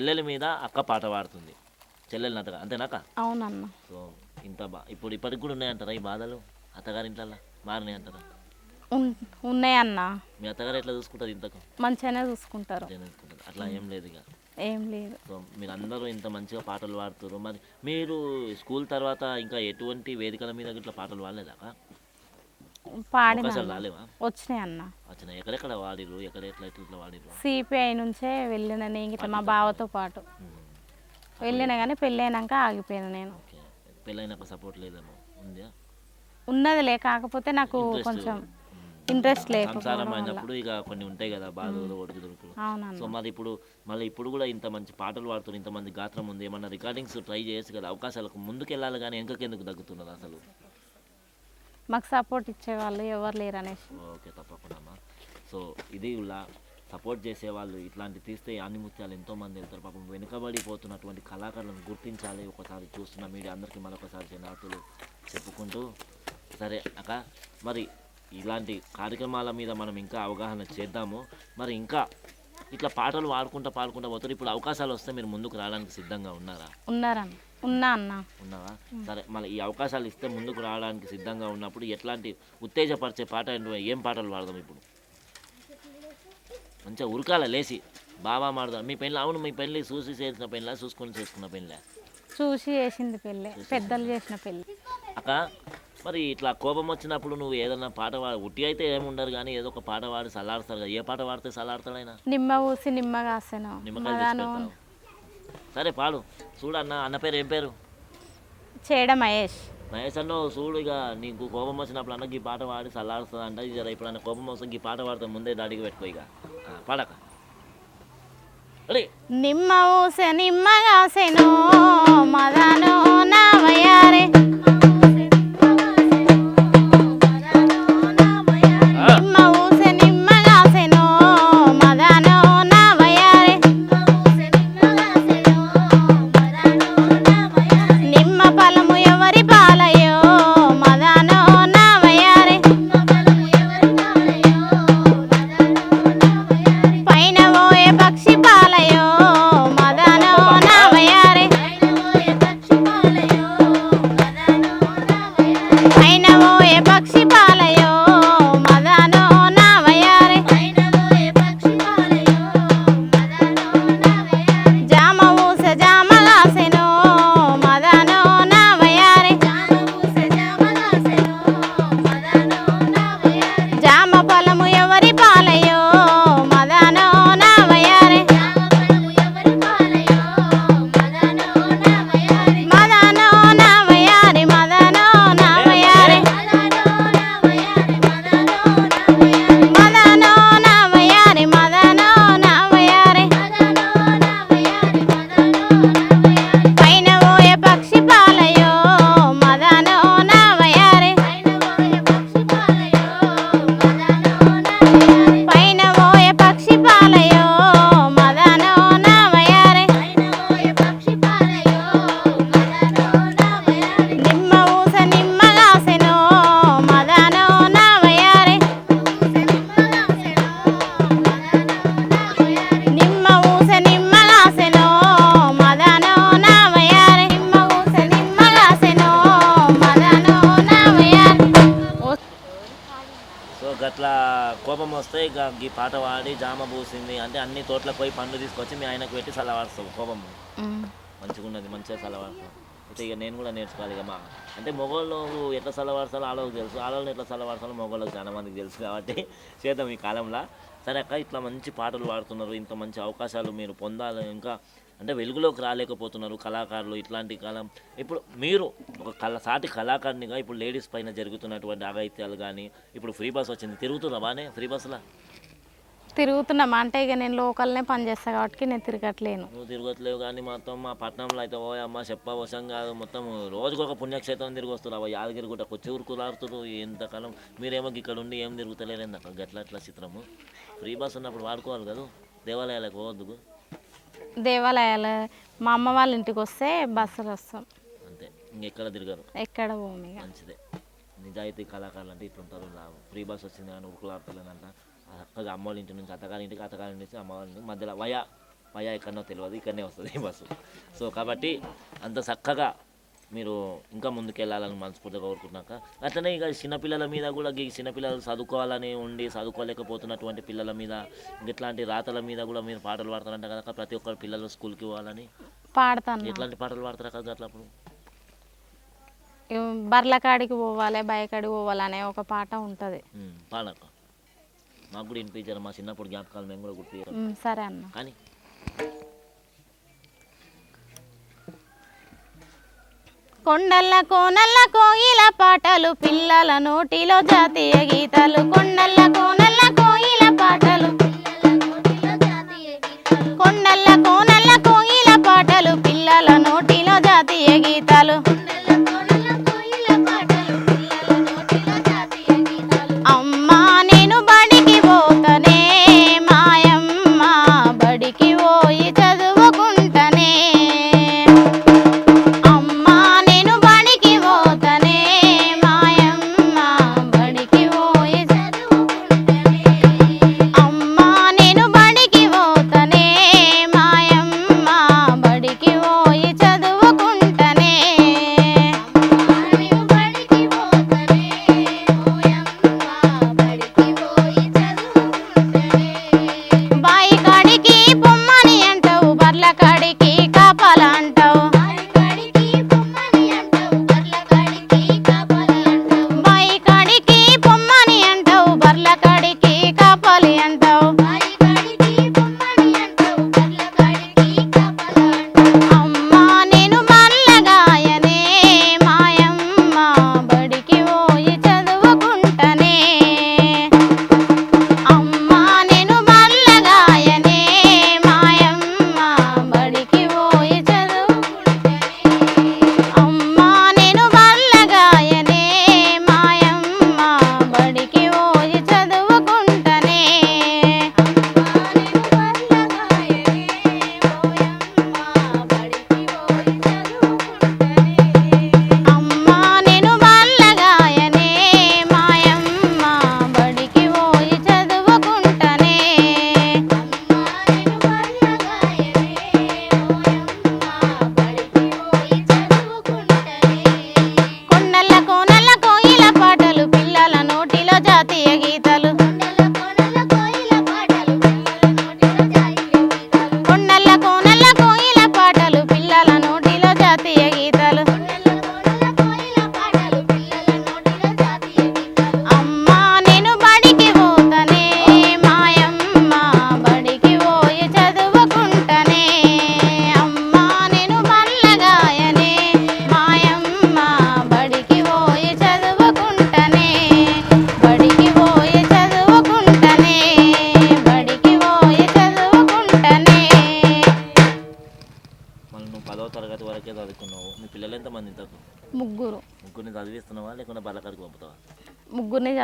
చెల్లెల మీద అక్క పాట పాడుతుంది. చెల్లెలు నటగా అంతేనాక? అవునన్న. సో ఇంత బా ఇప్పుడు ఇప్పటికి కూడా ఉన్నాయంటారా ఈ బాధలు? అత్తగారి ఇంట్లో మారినాయి అంటారా ఉన్- ఉన్నాయన్న. మీ అత్తగారు ఎట్లా చూసుకుంటారు ఇంతకు? మంచిగానే చూసుకుంటారు. అట్లా ఏం లేదు ఇక. ఏం లేదు. సో మీరు అందరూ ఇంత మంచిగా పాటలు పాడుతారు మరి మీరు స్కూల్ తర్వాత ఇంకా ఎటువంటి వేదికల మీద ఇట్లా పాటలు పాడలేదాకా పాడిన? వచ్చినాయి అన్న. వచ్చిన ఎక్కడెక్కడ వాడిరు ఎక్కడ ఎట్లా ఎట్లా ఇట్లా వాడిరు సిపిఐ నుంచే వెళ్ళిన నేను ఇట్లా మా బావతో పాటు. వెళ్ళిన కానీ పెళ్ళి అయినాక ఆగిపోయాను నేను. పెళ్ళైనాక సపోర్ట్ లేదేమో? ఉందా? ఉన్నదిలే కాకపోతే నాకు కొంచెం ఇంట్రెస్ట్ సంసారం అయినప్పుడు ఇక కొన్ని ఉంటాయి కదా బాధలు ఒడుకు దొరుకులు సో మరి ఇప్పుడు మళ్ళీ ఇప్పుడు కూడా ఇంత మంచి పాటలు పాడుతున్నారు ఇంత మంది గాత్రం ఉంది ఏమన్నా రికార్డింగ్స్ ట్రై చేయొచ్చు కదా అవకాశాలకు ముందుకు వెళ్ళాలి కానీ వెనకకెందుకు తగ్గుతున్నది అసలు? మాకు సపోర్ట్ ఇచ్చేవాళ్ళు ఎవరు లేరు అనేసి. ఓకే తప్పకుండా అమ్మా. సో ఇది ఇలా సపోర్ట్ చేసే వాళ్ళు ఇట్లాంటి తీస్తే ఆనిముత్యాలు ఎంతో మంది వెళ్తారు. పాపం వెనుకబడిపోతున్నటువంటి కళాకారులను గుర్తించాలి. ఒకసారి చూస్తున్న మీడియా అందరికీ మరొకసారి జనాతులు చెప్పుకుంటూ సరే అక్క మరి ఇలాంటి కార్యక్రమాల మీద మనం ఇంకా అవగాహన చేద్దాము. మరి ఇంకా ఇట్లా పాటలు పాడుకుంటా పాడుకుంటా పోతారు. ఇప్పుడు అవకాశాలు వస్తే మీరు ముందుకు రావడానికి సిద్ధంగా ఉన్నారా? ఉన్నారన్న. ఉన్నా అన్న. ఉన్నావా? సరే మళ్ళీ ఈ అవకాశాలు ఇస్తే ముందుకు రావడానికి సిద్ధంగా ఉన్నప్పుడు ఎట్లాంటి ఉత్తేజపరిచే పాట ఏం పాటలు పాడదాం ఇప్పుడు? మంచిగా ఉరకాల లేచి? బాబా మాడదాం. మీ పెళ్ళి అవును మీ పెళ్ళి చూసి చేసిన పెళ్ళా చూసుకొని చేసుకున్న పెళ్ళా? చూసి చేసింది పెళ్ళి. పెద్దలు చేసిన పెళ్ళి. అక్క మరి ఇట్లా కోపం వచ్చినప్పుడు నువ్వు ఏదైనా పాట పాడు ఉట్టి అయితే ఏమి ఉండరు కానీ ఏదో ఒక పాట పాడి సలాడతారు కదా. ఏ పాట పాడితే సలాడతాడు ఆయన? నిమ్మ ఊసి నిమ్మ కాసాను. నిమ్మకాయలు సరే పాడు. చూడు అన్న అన్న పేరు ఏం పేరు? చేయడం మహేష్. మహేష్ అన్న చూడు ఇక నీకు కోపం వచ్చినప్పుడు అన్న ఈ పాట పాడి చల్లారుస్తుంది అంట. ఇది జర ఇప్పుడు అన్న కోపం వస్తుంది ఈ పాట పాడితే ముందే దాడికి పెట్టుకో ఇక. పాడక. నిమ్మ ఊసె నిమ్మ కాసెను మదాను నా వస్తే ఇక ఈ పాట పాడి జామ పూసింది. అంటే అన్ని తోటలకు పోయి పండ్లు తీసుకొచ్చి మీ ఆయనకు పెట్టి చల్లవాడుస్తావు కోపం మంచిగా ఉన్నది మంచిగా చల్లవాడుతావు అయితే ఇక నేను కూడా నేర్చుకోవాలి ఇక మా. అంటే మొగోళ్ళు ఎట్లా చల్లవాడతారో ఆడవాళ్ళకి తెలుసు. ఆడవాళ్ళు ఎట్లా చల్లవాడతారో మొగోళ్ళకి చాలా మందికి తెలుసు కాబట్టి చేద్దాం ఈ కాలంలో. సరే అక్క ఇట్లా మంచి పాటలు పాడుతున్నారు. ఇంత మంచి అవకాశాలు మీరు పొందాలి. ఇంకా అంటే వెలుగులోకి రాలేకపోతున్నారు కళాకారులు ఇట్లాంటి కాలం. ఇప్పుడు మీరు ఒక కళ సాటి కళాకారునిగా ఇప్పుడు లేడీస్ పైన జరుగుతున్నటువంటి అఘాయిత్యాలు కానీ ఇప్పుడు ఫ్రీ బస్ వచ్చింది తిరుగుతున్నా బానే ఫ్రీ బస్సులా? తిరుగుతున్నాం. అంటే ఇక నేను లోకల్నే పనిచేస్తా కాబట్టి నేను తిరగట్లేను. నువ్వు తిరగట్లేవు కానీ మొత్తం మా పట్టణంలో అయితే ఓ అమ్మ చెప్ప వశం కాదు. మొత్తం రోజుకు ఒక పుణ్యక్షేత్రం తిరిగి వస్తున్నారు. అవ్వ యాదగిరి గుట్ట కొచ్చి ఊరుకులాడుతున్నారు ఎంతకాలం మీరేమో ఇక్కడ ఉండి ఏం తిరుగుతలేరండి అక్కడ గట్ల అట్లా చిత్రము. ఫ్రీ బస్ ఉన్నప్పుడు వాడుకోవాలి కదా. దేవాలయాలకు పోవద్దు దేవాలయాలు మా అమ్మ వాళ్ళ ఇంటికి వస్తే బస్సులు వస్తాం. అంతే. ఇంకెక్కడ తిరగరు. ఎక్కడ ఇక. మంచిదే. నిజాయితీ కళాకారులు అంటే ఇట్లుంటారు లాభం ఫ్రీ బస్ వచ్చింది కానీ ఉరుకులాడతలేనంట చక్కగా అమ్మోళ్ళ ఇంటి నుంచి అత్తగారి ఇంటికి అత్తగారి నుంచి అమ్మవారి ఇంటికి మధ్యలో వయా మయా ఎక్కడనో తెలియదు ఇక్కడనే వస్తుంది ఈ బస్సు. సో కాబట్టి అంత చక్కగా మీరు ఇంకా ముందుకెళ్ళాలని మనస్ఫూర్తిగా కోరుకుంటున్నాక. అట్లనే ఇక చిన్నపిల్లల మీద కూడా ఈ చిన్నపిల్లలు చదువుకోవాలని ఉండి చదువుకోలేకపోతున్నటువంటి పిల్లల మీద ఇట్లాంటి రాతల మీద కూడా మీరు పాటలు పాడతారంట కదా ప్రతి ఒక్కరు పిల్లలు స్కూల్కి పోవాలని. పాడతాను. ఎట్లాంటి పాటలు పాడతారు కదా అట్లా అప్పుడు? బర్ల కాడికి పోవాలి బయకాడికి పోవాలి అనే ఒక పాట ఉంటుంది. పాడక మాకు కూడా వినిపించారు మా చిన్నప్పుడు జ్ఞాపకాలు మేము కూడా గుర్తు సరే అన్న. కానీ కొండల్ల కోనల్ల కోయిల పాటలు పిల్లల నోటిలో జాతీయ గీతాలు. కొండల్ల కోనల్ల కోయిల పాటలు కొండల్ల కోనల్ల కోయిల పాటలు పిల్లల నోటిలో జాతీయ గీతాలు.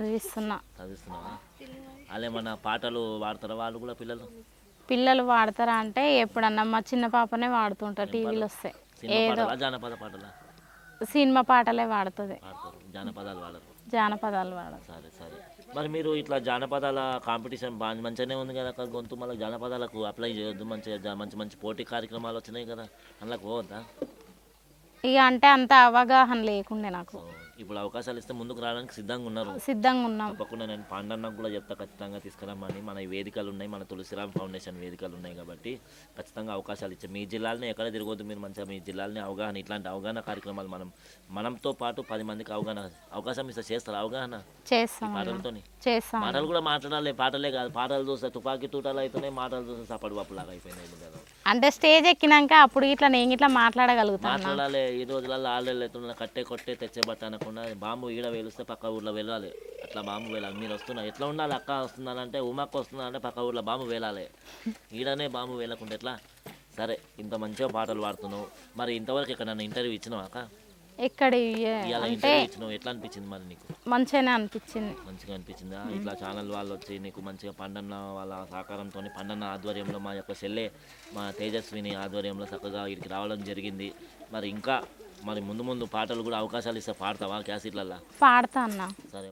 చదివిస్తున్నా. చదివిస్తున్నావా? వాళ్ళు ఏమన్నా పాటలు పాడతారా వాళ్ళు కూడా పిల్లలు? పిల్లలు వాడతారా అంటే ఎప్పుడన్నా మా చిన్న పాపనే వాడుతుంటారు టీవీలో వస్తాయి సినిమా ఏదో పాటలా జానపద పాటలా? సినిమా పాటలే వాడుతుంది జానపదాలు వాడరు జానపదాలు వాడదు సరే సరే. మరి మీరు ఇట్లా జానపదాల కాంపిటీషన్ బాగా మంచిగానే ఉంది కదా అక్కడ గొంతు మళ్ళీ జానపదాలకు అప్లై చేయొద్దు మంచిగా మంచి మంచి పోటీ కార్యక్రమాలు వచ్చినాయి కదా అందులోకి పోవద్దా? ఇక అంటే అంత అవగాహన లేకుండే నాకు. ఇప్పుడు అవకాశాలు ఇస్తే ముందుకు రావడానికి సిద్ధంగా ఉన్నారు. సిద్ధంగా ఉన్నాం. తప్పకుండా నేను పాండన్నకు కూడా చెప్తా ఖచ్చితంగా తీసుకురమ్మని మన వేదికలు ఉన్నాయి మన తులసిరామ్ ఫౌండేషన్ వేదికలు ఉన్నాయి కాబట్టి ఖచ్చితంగా అవకాశాలు ఇచ్చాం. మీ జిల్లాలని ఎక్కడ తిరగొద్దు మీరు మంచిగా మీ జిల్లాలని అవగాహన ఇట్లాంటి అవగాహన కార్యక్రమాలు మనం మనంతో పాటు పది మందికి అవగాహన అవకాశం ఇస్తే చేస్తారు అవగాహన? చేస్తాం మాటలు కూడా మాట్లాడాలి పాటలే కాదు పాటలు చూస్తే తుపాకీ తూటాలు అయితేనే మాటలు చూస్తే సపడి పప్పులాగా అయిపోయినాయి అంటే స్టేజ్ ఎక్కినాక అప్పుడు ఇట్లా నేను ఇట్లా మాట్లాడగలుగుతాను? మాట్లాడాలి. ఈ రోజులలో ఆల్రెడీ అవుతున్న కట్టే కొట్టే తెచ్చే బట్ట అనకుండా బాంబు ఈడ వెలిస్తే పక్క ఊర్లో వెళ్ళాలి అట్లా బాంబు వేలాలి మీరు వస్తున్నారు ఎట్లా ఉండాలి అక్క వస్తున్నారంటే ఉమాక్క వస్తున్నారంటే పక్క ఊర్లో బాంబు వేలాలి ఈడనే బాంబు వేలకుండా ఎట్లా? సరే ఇంత మంచిగా పాటలు పాడుతున్నావు. మరి ఇంతవరకు ఇక్కడ నన్ను ఇంటర్వ్యూ ఇచ్చినావు అక్క? అంటే ఇచ్చినావు? ఎట్లా అనిపించింది మరి నీకు? మంచిగానే అనిపించింది. మంచిగా అనిపించిందా? ఇట్లా ఛానల్ వాళ్ళు వచ్చి నీకు మంచిగా పండన్న వాళ్ళ సహకారంతో పండన్న ఆధ్వర్యంలో మా యొక్క చెల్లె మా తేజస్విని ఆధ్వర్యంలో చక్కగా వీడికి రావడం జరిగింది. మరి ఇంకా మరి ముందు ముందు పాటలు కూడా అవకాశాలు ఇస్తే పాడతావా క్యాసెట్లల్లో? పాడతా అన్న. సరే